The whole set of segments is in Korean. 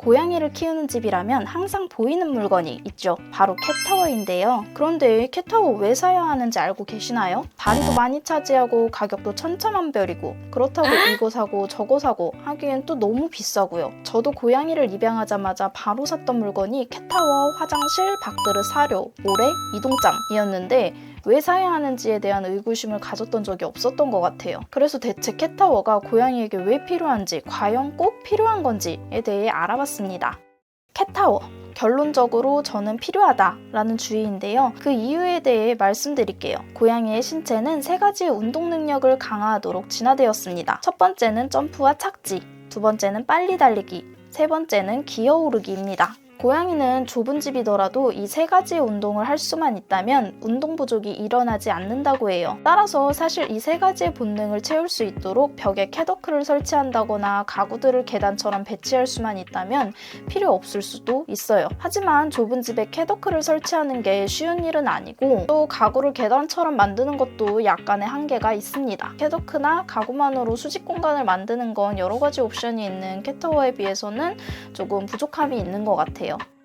고양이를 키우는 집이라면 항상 보이는 물건이 있죠. 바로 캣타워인데요. 그런데 캣타워 왜 사야 하는지 알고 계시나요? 다리도 많이 차지하고 가격도 천차만별이고 그렇다고 이거 사고 저거 사고 하기엔 또 너무 비싸고요. 저도 고양이를 입양하자마자 바로 샀던 물건이 캣타워, 화장실, 밥그릇, 사료, 모래, 이동장이었는데 왜 사야 하는지에 대한 의구심을 가졌던 적이 없었던 것 같아요. 그래서 대체 캣타워가 고양이에게 왜 필요한지, 과연 꼭 필요한 건지에 대해 알아봤습니다. 캣타워. 결론적으로 저는 필요하다라는 주의인데요. 그 이유에 대해 말씀드릴게요. 고양이의 신체는 세 가지의 운동 능력을 강화하도록 진화되었습니다. 첫 번째는 점프와 착지, 두 번째는 빨리 달리기, 세 번째는 기어오르기입니다. 고양이는 좁은 집이더라도 이 세 가지의 운동을 할 수만 있다면 운동 부족이 일어나지 않는다고 해요. 따라서 사실 이 세 가지의 본능을 채울 수 있도록 벽에 캐더크를 설치한다거나 가구들을 계단처럼 배치할 수만 있다면 필요 없을 수도 있어요. 하지만 좁은 집에 캐더크를 설치하는 게 쉬운 일은 아니고 또 가구를 계단처럼 만드는 것도 약간의 한계가 있습니다. 캐더크나 가구만으로 수직 공간을 만드는 건 여러 가지 옵션이 있는 캣타워에 비해서는 조금 부족함이 있는 것 같아요. 거예요.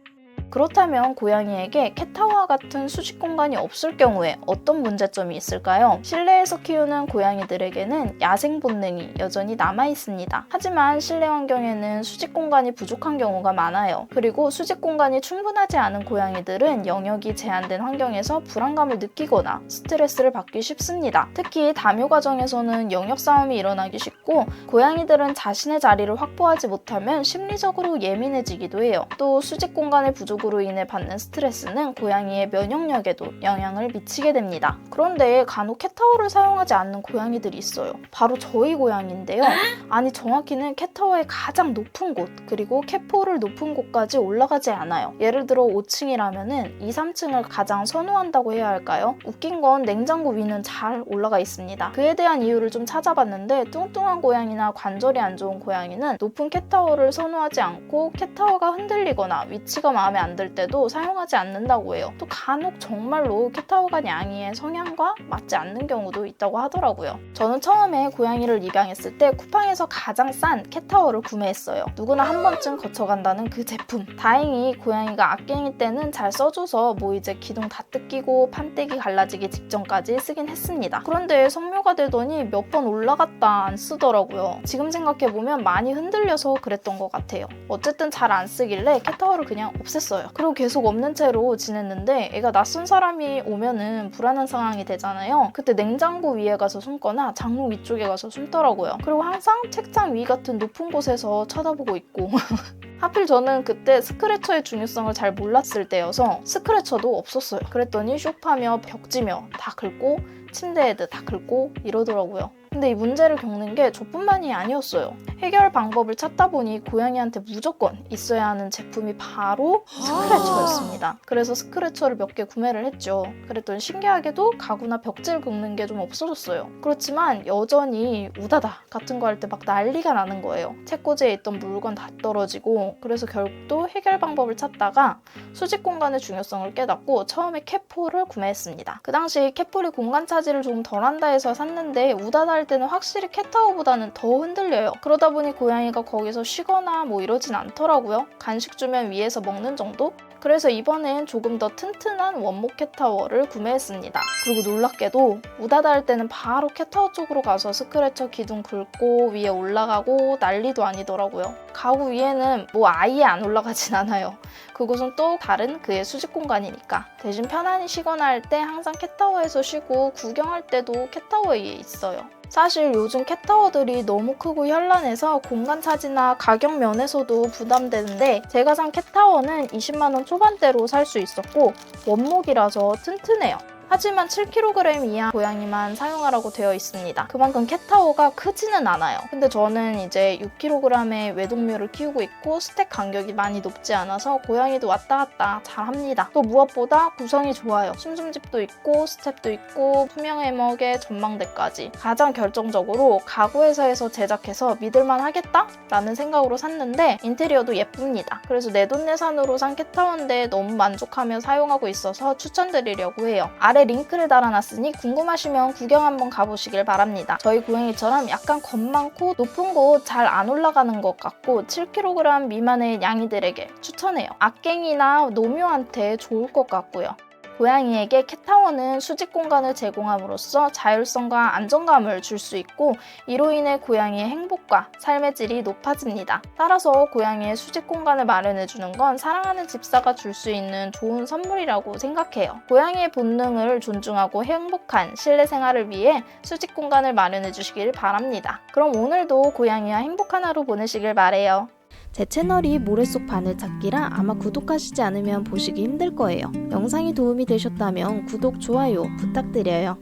그렇다면 고양이에게 캣타워와 같은 수직 공간이 없을 경우에 어떤 문제점이 있을까요? 실내에서 키우는 고양이들에게는 야생 본능이 여전히 남아 있습니다. 하지만 실내 환경에는 수직 공간이 부족한 경우가 많아요. 그리고 수직 공간이 충분하지 않은 고양이들은 영역이 제한된 환경에서 불안감을 느끼거나 스트레스를 받기 쉽습니다. 특히 다묘 과정에서는 영역 싸움이 일어나기 쉽고 고양이들은 자신의 자리를 확보하지 못하면 심리적으로 예민해지기도 해요. 또 수직 공간의 부족 으로 인해 받는 스트레스는 고양이의 면역력에도 영향을 미치게 됩니다. 그런데 간혹 캣타워를 사용하지 않는 고양이들이 있어요. 바로 저희 고양이인데요. 아니 정확히는 캣타워의 가장 높은 곳 그리고 캣포를 높은 곳까지 올라가지 않아요. 예를 들어 5층이라면은 2, 3층을 가장 선호한다고 해야 할까요? 웃긴 건 냉장고 위는 잘 올라가 있습니다. 그에 대한 이유를 좀 찾아봤는데 뚱뚱한 고양이나 관절이 안 좋은 고양이는 높은 캣타워를 선호하지 않고 캣타워가 흔들리거나 위치가 마음에 안 들 때도 사용하지 않는다고 해요. 또 간혹 정말로 캣타워가 냥이의 성향과 맞지 않는 경우도 있다고 하더라고요. 저는 처음에 고양이를 입양했을 때 쿠팡에서 가장 싼 캣타워를 구매했어요. 누구나 한 번쯤 거쳐간다는 그 제품. 다행히 고양이가 악갱이 때는 잘 써줘서 뭐 이제 기둥 다 뜯기고 판때기 갈라지기 직전까지 쓰긴 했습니다. 그런데 성묘가 되더니 몇 번 올라갔다 안 쓰더라고요. 지금 생각해보면 많이 흔들려서 그랬던 것 같아요. 어쨌든 잘 안 쓰길래 캣타워를 그냥 없앴어요. 그리고 계속 없는 채로 지냈는데 애가 낯선 사람이 오면은 불안한 상황이 되잖아요. 그때 냉장고 위에 가서 숨거나 장롱 위쪽에 가서 숨더라고요. 그리고 항상 책상 위 같은 높은 곳에서 쳐다보고 있고 하필 저는 그때 스크래처의 중요성을 잘 몰랐을 때여서 스크래처도 없었어요. 그랬더니 쇼파며 벽지며 다 긁고 침대에도 다 긁고 이러더라고요. 근데 이 문제를 겪는 게 저뿐만이 아니었어요. 해결 방법을 찾다 보니 고양이한테 무조건 있어야 하는 제품이 바로 스크래처였습니다. 그래서 스크래처를 몇 개 구매를 했죠. 그랬더니 신기하게도 가구나 벽지를 긁는 게 좀 없어졌어요. 그렇지만 여전히 우다다 같은 거 할 때 막 난리가 나는 거예요. 책꽂이에 있던 물건 다 떨어지고 그래서 결국 또 해결 방법을 찾다가 수직 공간의 중요성을 깨닫고 처음에 캣폴을 구매했습니다. 그 당시 캣폴이 공간 차지를 조금 덜한다 해서 샀는데 우다다 할 때는 확실히 캣타워보다는 더 흔들려요. 그러다 보니 고양이가 거기서 쉬거나 뭐 이러진 않더라고요. 간식 주면 위에서 먹는 정도? 그래서 이번엔 조금 더 튼튼한 원목 캣타워를 구매했습니다. 그리고 놀랍게도 우다다 할 때는 바로 캣타워 쪽으로 가서 스크래처 기둥 긁고 위에 올라가고 난리도 아니더라고요. 가구 위에는 뭐 아예 안 올라가진 않아요. 그곳은 또 다른 그의 수직 공간이니까. 대신 편안히 쉬거나 할 때 항상 캣타워에서 쉬고 구경할 때도 캣타워에 있어요. 사실 요즘 캣타워들이 너무 크고 현란해서 공간 차지나 가격 면에서도 부담되는데 제가 산 캣타워는 20만원 초반대로 살 수 있었고 원목이라서 튼튼해요. 하지만 7kg 이하 고양이만 사용하라고 되어 있습니다. 그만큼 캣타워가 크지는 않아요. 근데 저는 이제 6kg의 외동묘를 키우고 있고 스택 간격이 많이 높지 않아서 고양이도 왔다 갔다 잘 합니다. 또 무엇보다 구성이 좋아요. 숨숨집도 있고 스텝도 있고 투명 해먹에 전망대까지. 가장 결정적으로 가구 회사에서 제작해서 믿을만 하겠다? 라는 생각으로 샀는데 인테리어도 예쁩니다. 그래서 내돈내산으로 산 캣타워인데 너무 만족하며 사용하고 있어서 추천드리려고 해요. 아래 링크를 달아놨으니 궁금하시면 구경 한번 가보시길 바랍니다. 저희 고양이처럼 약간 겁 많고 높은 곳 잘 안 올라가는 것 같고 7kg 미만의 양이들에게 추천해요. 악갱이나 노묘한테 좋을 것 같고요. 고양이에게 캣타워는 수직 공간을 제공함으로써 자율성과 안정감을 줄 수 있고 이로 인해 고양이의 행복과 삶의 질이 높아집니다. 따라서 고양이의 수직 공간을 마련해 주는 건 사랑하는 집사가 줄 수 있는 좋은 선물이라고 생각해요. 고양이의 본능을 존중하고 행복한 실내 생활을 위해 수직 공간을 마련해 주시길 바랍니다. 그럼 오늘도 고양이와 행복한 하루 보내시길 바래요. 제 채널이 모래 속 바늘 찾기라 아마 구독하시지 않으면 보시기 힘들 거예요. 영상이 도움이 되셨다면 구독, 좋아요 부탁드려요.